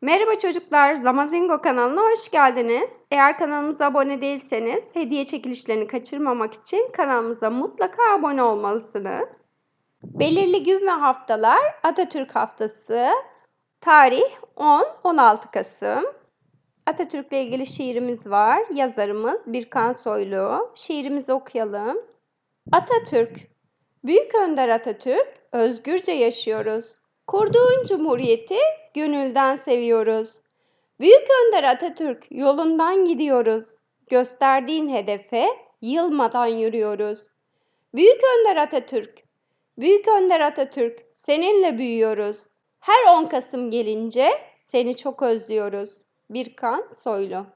Merhaba çocuklar, Zamazingo kanalına hoş geldiniz. Eğer kanalımıza abone değilseniz hediye çekilişlerini kaçırmamak için kanalımıza mutlaka abone olmalısınız. Belirli gün ve haftalar Atatürk Haftası, tarih 10-16 Kasım. Atatürk'le ilgili şiirimiz var. Yazarımız Birkan Soylu. Şiirimizi okuyalım. Atatürk, Büyük Önder Atatürk, özgürce yaşıyoruz. Kurduğun cumhuriyeti gönülden seviyoruz. Büyük Önder Atatürk yolundan gidiyoruz. Gösterdiğin hedefe yılmadan yürüyoruz. Büyük Önder Atatürk, Büyük Önder Atatürk seninle büyüyoruz. Her 10 Kasım gelince seni çok özlüyoruz. Birkan Soylu